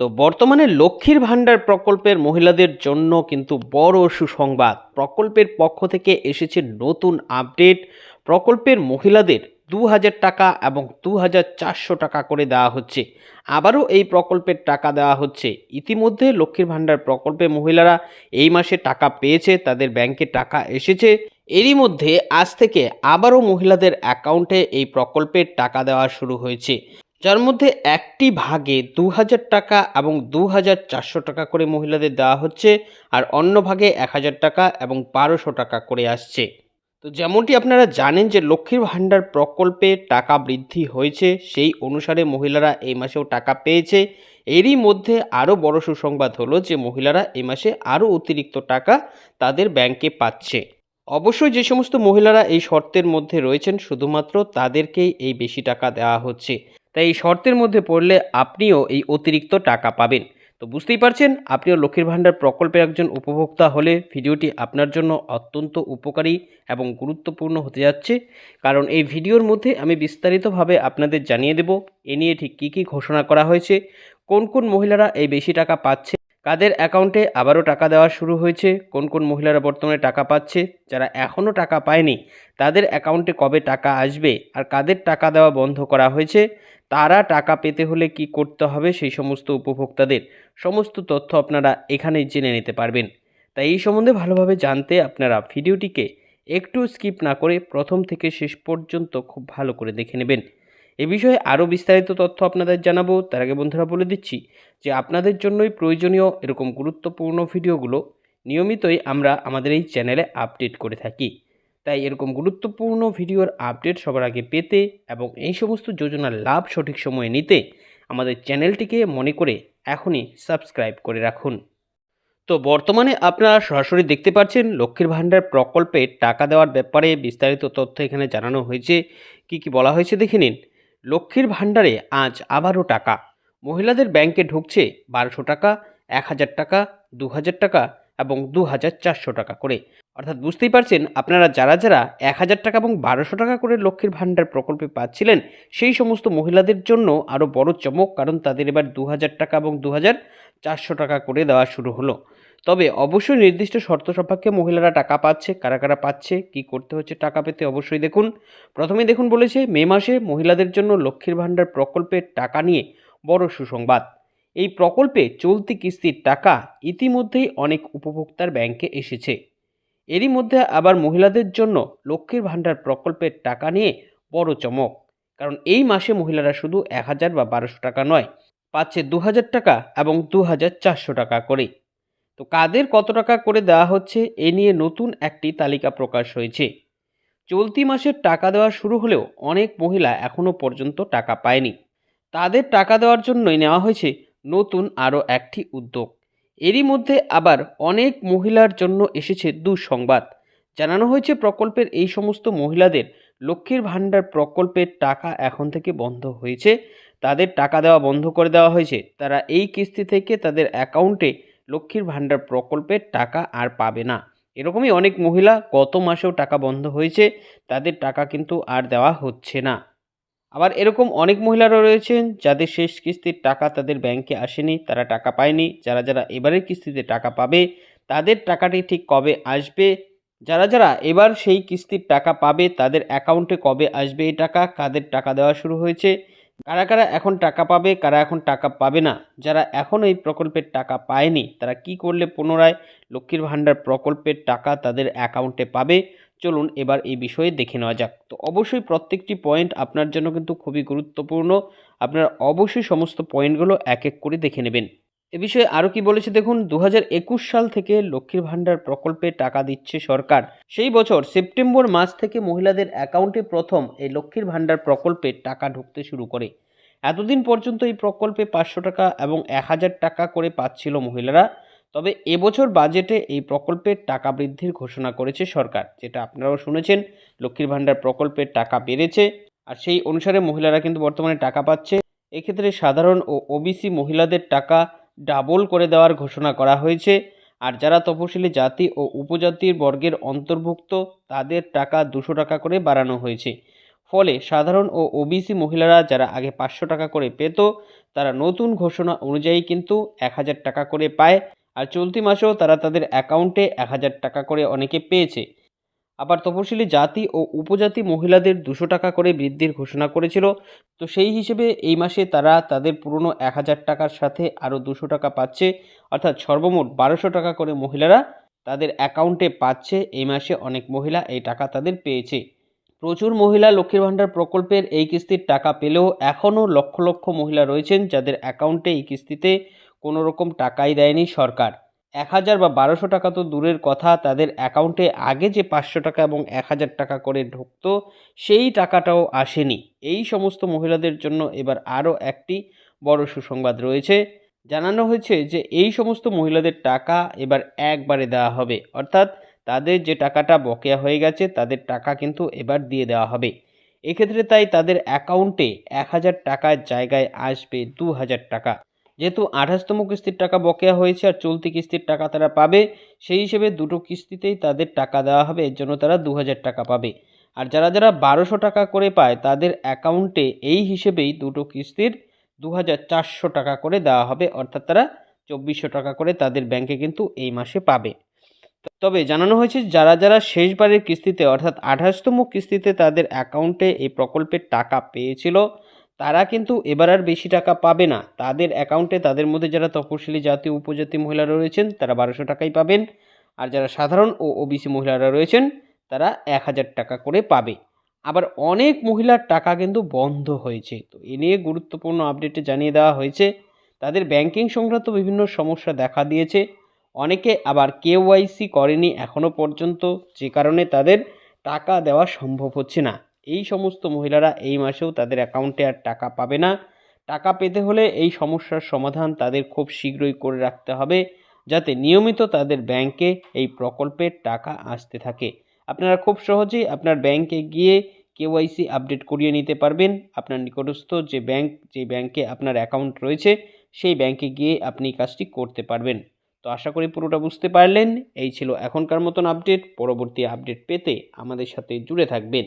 তো বর্তমানে লক্ষ্মীর ভাণ্ডার প্রকল্পের মহিলাদের জন্য কিন্তু বড় সুসংবাদ। প্রকল্পের পক্ষ থেকে এসেছে নতুন আপডেট। প্রকল্পের মহিলাদের দু হাজার টাকা এবং দু হাজার চারশো টাকা করে দেওয়া হচ্ছে। আবারও এই প্রকল্পের টাকা দেওয়া হচ্ছে। ইতিমধ্যে লক্ষ্মীর ভাণ্ডার প্রকল্পে মহিলারা এই মাসে টাকা পেয়েছে, তাদের ব্যাংকে টাকা এসেছে। এরই মধ্যে আজ থেকে আবারও মহিলাদের অ্যাকাউন্টে এই প্রকল্পের টাকা দেওয়া শুরু হয়েছে। যার মধ্যে একটি ভাগে দু হাজার টাকা এবং দু হাজার চারশো টাকা করে মহিলাদের দেওয়া হচ্ছে, আর অন্য ভাগে এক হাজার টাকা এবং বারোশো টাকা করে আসছে। তো যেমনটি আপনারা জানেন যে লক্ষ্মীর ভাণ্ডার প্রকল্পে টাকা বৃদ্ধি হয়েছে, সেই অনুসারে মহিলারা এই মাসেও টাকা পেয়েছে। এরই মধ্যে আরও বড় সুসংবাদ হলো যে মহিলারা এই মাসে আরও অতিরিক্ত টাকা তাদের ব্যাংকে পাচ্ছে। অবশ্যই যে সমস্ত মহিলারা এই শর্তের মধ্যে রয়েছেন, শুধুমাত্র তাদেরকেই এই বেশি টাকা দেওয়া হচ্ছে। তাই এই শর্তের মধ্যে পড়লে আপনিও এই অতিরিক্ত টাকা পাবেন। তো বুঝতেই পারছেন, আপনিও লক্ষ্মীর ভাণ্ডার প্রকল্পের একজন উপভোক্তা হলে ভিডিওটি আপনার জন্য অত্যন্ত উপকারী এবং গুরুত্বপূর্ণ হতে যাচ্ছে। কারণ এই ভিডিওর মধ্যে আমি বিস্তারিতভাবে আপনাদের জানিয়ে দেব, এ নিয়ে ঠিক কী কী ঘোষণা করা হয়েছে, কোন কোন মহিলারা এই বেশি টাকা পাচ্ছে কাদের অ্যাকাউন্টে আবারও টাকা দেওয়া শুরু হয়েছে? কোন কোন মহিলারা বর্তমানে টাকা পাচ্ছে? যারা এখনও টাকা পায়নি, তাদের অ্যাকাউন্টে কবে টাকা আসবে আর কাদের টাকা দেওয়া বন্ধ করা হয়েছে? তারা টাকা পেতে হলে কি করতে হবে? সেই সমস্ত উপভোক্তাদের সমস্ত তথ্য আপনারা এখানেই জেনে নিতে পারবেন। তাই এই সম্বন্ধে ভালোভাবে জানতে আপনারা ভিডিওটিকে একটু স্কিপ না করে প্রথম থেকে শেষ পর্যন্ত খুব ভালো করে দেখে নেবেন। এ বিষয়ে আরও বিস্তারিত তথ্য আপনাদের জানাব। তার আগে বন্ধুরা বলে দিচ্ছি যে আপনাদের জন্যই প্রয়োজনীয় এরকম গুরুত্বপূর্ণ ভিডিওগুলো নিয়মিতই আমরা আমাদের এই চ্যানেলে আপডেট করে থাকি। তাই এরকম গুরুত্বপূর্ণ ভিডিওর আপডেট সবার আগে পেতে এবং এই সমস্ত যোজনার লাভ সঠিক সময়ে নিতে আমাদের চ্যানেলটিকে মনে করে এখনই সাবস্ক্রাইব করে রাখুন। তো বর্তমানে আপনারা সরাসরি দেখতে পাচ্ছেন লক্ষ্মীর ভাণ্ডার প্রকল্পে টাকা দেওয়ার ব্যাপারে বিস্তারিত তথ্য এখানে জানানো হয়েছে। কি কি বলা হয়েছে দেখে নিন। লক্ষ্মীর ভাণ্ডারে আজ আবারও টাকা। মহিলাদের ব্যাংকে ঢুকছে বারোশো টাকা এক হাজার টাকা দু হাজার টাকা এবং দু হাজার চারশো টাকা করে। অর্থাৎ বুঝতেই পারছেন আপনারা যারা যারা এক হাজার টাকা এবং বারোশো টাকা করে লক্ষ্মীর ভাণ্ডার প্রকল্পে পাচ্ছিলেন, সেই সমস্ত মহিলাদের জন্য আরও বড় চমক, কারণ তাদের এবার দু হাজার টাকা এবং দু হাজার চারশো টাকা করে দেওয়া শুরু হলো। তবে অবশ্যই নির্দিষ্ট শর্ত সাপেক্ষে মহিলারা টাকা পাচ্ছে, কারা কারা পাচ্ছে, কি করতে হচ্ছে টাকা পেতে অবশ্যই দেখুন। প্রথমেই দেখুন বলেছে, মে মাসে মহিলাদের জন্য লক্ষ্মীর ভাণ্ডার প্রকল্পের টাকা নিয়ে বড় সুসংবাদ। এই প্রকল্পে চলতি কিস্তির টাকা ইতিমধ্যেই অনেক উপভোক্তার ব্যাংকে এসেছে। এরই মধ্যে আবার মহিলাদের জন্য লক্ষ্মীর ভাণ্ডার প্রকল্পের টাকা নিয়ে বড় চমক। কারণ এই মাসে মহিলারা শুধু এক হাজার বা বারোশো টাকা নয়, পাচ্ছে দু হাজার টাকা এবং দু হাজার চারশো টাকা করে। তো কাদের কত টাকা করে দেওয়া হচ্ছে এ নিয়ে নতুন একটি তালিকা প্রকাশ হয়েছে। চলতি মাসের টাকা দেওয়া শুরু হলেও অনেক মহিলা এখনও পর্যন্ত টাকা পায়নি। তাদের টাকা দেওয়ার জন্যই নেওয়া হয়েছে নতুন আরও একটি উদ্যোগ। এরই মধ্যে আবার অনেক মহিলার জন্য এসেছে দুঃসংবাদ। জানানো হয়েছে প্রকল্পের এই সমস্ত মহিলাদের লক্ষ্মীর ভাণ্ডার প্রকল্পের টাকা এখন থেকে বন্ধ হয়েছে। তাদের টাকা দেওয়া বন্ধ করে দেওয়া হয়েছে। তারা এই কিস্তি থেকে তাদের অ্যাকাউন্টে লক্ষ্মীর ভাণ্ডার প্রকল্পের টাকা আর পাবে না। এরকমই অনেক মহিলা গত মাসেও টাকা বন্ধ হয়েছে, তাদের টাকা কিন্তু আর দেওয়া হচ্ছে না। আবার এরকম অনেক মহিলারা রয়েছেন, যাদের শেষ কিস্তির টাকা তাদের ব্যাংকে আসেনি, তারা টাকা পায়নি। যারা যারা এবারের কিস্তিতে টাকা পাবে, তাদের টাকাটি ঠিক কবে আসবে? যারা যারা এবার সেই কিস্তির টাকা পাবে, তাদের অ্যাকাউন্টে কবে আসবে এই টাকা? কাদের টাকা দেওয়া শুরু হয়েছে? কারা কারা এখন টাকা পাবে, কারা এখন টাকা পাবে না, যারা এখন এই প্রকল্পের টাকা পায়নি, তারা কি করলে পুনরায় লক্ষ্মীর ভাণ্ডার প্রকল্পের টাকা তাদের অ্যাকাউন্টে পাবে? চলুন এবার এই বিষয়ে দেখে নেওয়া যাক। তো অবশ্যই প্রত্যেকটি পয়েন্ট আপনার জন্য কিন্তু খুবই গুরুত্বপূর্ণ। আপনারা অবশ্যই সমস্ত পয়েন্টগুলো এক এক করে দেখে নেবেন। এ বিষয়ে আরও কি বলেছে দেখুন দু হাজার একুশ সাল থেকে লক্ষ্মীর ভাণ্ডার প্রকল্পে টাকা দিচ্ছে সরকার। সেই বছর সেপ্টেম্বর মাস থেকে মহিলাদের অ্যাকাউন্টে প্রথম এই লক্ষ্মীর ভাণ্ডার প্রকল্পে টাকা ঢুকতে শুরু করে। এতদিন পর্যন্ত এই প্রকল্পে পাঁচশো টাকা এবং এক হাজার টাকা করে পাচ্ছিল মহিলারা। তবে এবছর বাজেটে এই প্রকল্পের টাকা বৃদ্ধির ঘোষণা করেছে সরকার, যেটা আপনারাও শুনেছেন, লক্ষ্মীর ভাণ্ডার প্রকল্পের টাকা বেড়েছে আর সেই অনুসারে মহিলারা কিন্তু বর্তমানে টাকা পাচ্ছে। এক্ষেত্রে সাধারণ ও ওবিসি মহিলাদের টাকা ডাবল করে দেওয়ার ঘোষণা করা হয়েছে। আর যারা তপশিলি জাতি ও উপজাতির বর্গের অন্তর্ভুক্ত, তাদের টাকা দুশো টাকা করে বাড়ানো হয়েছে। ফলে সাধারণ ও ওবিসি মহিলারা যারা আগে পাঁচশো টাকা করে পেত, তারা নতুন ঘোষণা অনুযায়ী কিন্তু এক হাজার টাকা করে পায়। আর চলতি মাসেও তারা তাদের অ্যাকাউন্টে এক হাজার টাকা করে অনেকে পেয়েছে। আবার তপশিলি জাতি ও উপজাতি মহিলাদের দুশো টাকা করে বৃদ্ধির ঘোষণা করেছিল। তো সেই হিসেবে এই মাসে তারা তাদের পুরনো এক হাজার টাকার সাথে আরও দুশো টাকা পাচ্ছে, অর্থাৎ সর্বমোট বারোশো টাকা করে মহিলারা তাদের অ্যাকাউন্টে পাচ্ছে। এই মাসে অনেক মহিলা এই টাকা তাদের পেয়েছে। প্রচুর মহিলা লক্ষ্মীর ভাণ্ডার প্রকল্পের এই কিস্তির টাকা পেলেও এখনও লক্ষ লক্ষ মহিলা রয়েছেন যাদের অ্যাকাউন্টে এই কিস্তিতে কোনো রকম টাকাই দেয়নি সরকার। এক হাজার বা বারোশো টাকা তো দূরের কথা, তাদের অ্যাকাউন্টে আগে যে পাঁচশো টাকা এবং এক হাজার টাকা করে ঢুকতো, সেই টাকাটাও আসেনি। এই সমস্ত মহিলাদের জন্য এবার আরও একটি বড় সুসংবাদ রয়েছে। জানানো হয়েছে যে, এই সমস্ত মহিলাদের টাকা এবার একবারে দেওয়া হবে। অর্থাৎ তাদের যে টাকাটা বকেয়া হয়ে গেছে, তাদের টাকা কিন্তু এবার দিয়ে দেওয়া হবে। এক্ষেত্রে তাই তাদের অ্যাকাউন্টে এক হাজার টাকার জায়গায় আসবে দু হাজার টাকা। যেহেতু আঠাশতম কিস্তির টাকা বকেয়া হয়েছে আর চলতি কিস্তির টাকা তারা পাবে, সেই হিসেবে দুটো কিস্তিতেই তাদের টাকা দেওয়া হবে, এর জন্য তারা দু হাজার টাকা পাবে। আর যারা যারা বারোশো টাকা করে পায়, তাদের অ্যাকাউন্টে এই হিসেবেই দুটো কিস্তির দু হাজার চারশো টাকা করে দেওয়া হবে, অর্থাৎ তারা চব্বিশশো টাকা করে তাদের ব্যাংকে কিন্তু এই মাসে পাবে। তবে জানানো হয়েছে যারা যারা শেষবারের কিস্তিতে, অর্থাৎ আঠাশতম কিস্তিতে তাদের অ্যাকাউন্টে এই প্রকল্পের টাকা পেয়েছিল তারা কিন্তু এবার আর বেশি টাকা পাবে না। তাদের অ্যাকাউন্টে তাদের মধ্যে যারা তপশিলি জাতি উপজাতি মহিলারা রয়েছেন, তারা বারোশো টাকাই পাবেন। আর যারা সাধারণ ও ওবিসি মহিলারা রয়েছেন, তারা এক হাজার টাকা করে পাবে। আবার অনেক মহিলার টাকা কিন্তু বন্ধ হয়েছে। তো এ নিয়ে গুরুত্বপূর্ণ আপডেটে জানিয়ে দেওয়া হয়েছে। তাদের ব্যাংকিং সংক্রান্ত বিভিন্ন সমস্যা দেখা দিয়েছে। অনেকে আবার কেওয়াইসি করেনি এখনও পর্যন্ত। যে কারণে তাদের টাকা দেওয়া সম্ভব হচ্ছে না। এই সমস্ত মহিলারা এই মাসেও তাদের অ্যাকাউন্টে আর টাকা পাবে না। টাকা পেতে হলে এই সমস্যার সমাধান তাদের খুব শীঘ্রই করে রাখতে হবে, যাতে নিয়মিত তাদের ব্যাংকে এই প্রকল্পের টাকা আসতে থাকে। আপনারা খুব সহজেই আপনার ব্যাংকে গিয়ে কেওয়াইসি আপডেট করিয়ে নিতে পারবেন। আপনার নিকটস্থ যে ব্যাংক, যে ব্যাংকে আপনার অ্যাকাউন্ট রয়েছে, সেই ব্যাংকে গিয়ে আপনি কাজটি করতে পারবেন। তো আশা করি পুরোটা বুঝতে পারলেন। এই ছিল এখনকার মতন আপডেট। পরবর্তী আপডেট পেতে আমাদের সাথে জুড়ে থাকবেন।